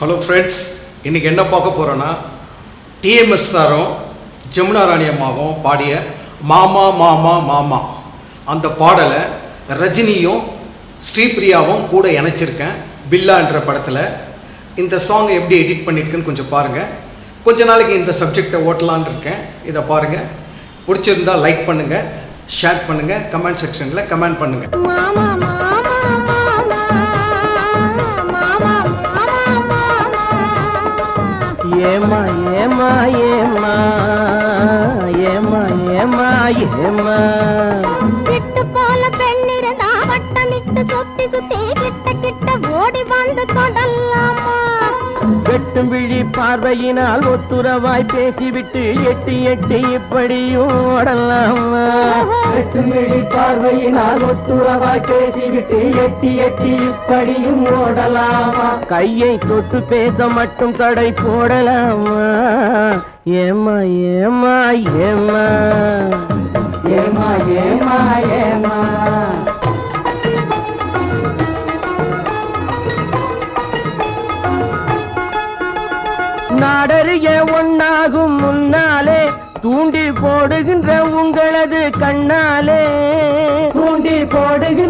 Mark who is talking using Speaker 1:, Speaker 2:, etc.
Speaker 1: Hello friends இன்றைக்கி என்ன பார்க்க போகிறோன்னா டிஎம்எஸ் சாரும் ஜமுனா ராணி அம்மாவும் பாடிய மாமா மாமா மாமா. அந்த பாடலை ரஜினியும் ஸ்ரீபிரியாவும் கூட இணைச்சிருக்கேன் பில்லான்ற படத்தில். இந்த சாங் எப்படி எடிட் பண்ணியிருக்குன்னு கொஞ்சம் பாருங்கள் கொஞ்ச நாளைக்கு இந்த சப்ஜெக்டை ஓட்டலான் இருக்கேன். இதை பாருங்கள் பிடிச்சிருந்தா லைக் பண்ணுங்கள் ஷேர் பண்ணுங்கள் கமெண்ட் செக்ஷனில் கமெண்ட் பண்ணுங்கள்
Speaker 2: ஏமா
Speaker 3: விட்டு போல பெண்ணிருந்தா வட்டமிட்டு சுத்தி சுத்தி கிட்ட கிட்ட ஓடி வந்து தொடலாமா?
Speaker 2: வெட்டும் விழி பார்வையினால் ஒத்துறவாய் பேசிவிட்டு எட்டி எட்டி இப்படியும் ஓடலாமா? வெட்டும் விழி பார்வையினால் ஒத்துறவாய் பேசிவிட்டு எட்டி எட்டி இப்படியும் ஓடலாமா? கையை தொட்டு பேச மட்டும் தடை போடலாமா? ஏமா ஏமா ஏமா நாடறிய ஒன்னாகும் முன்னாலே தூண்டி போடுகின்ற உங்களது கண்ணாலே. தூண்டி போடுகின்ற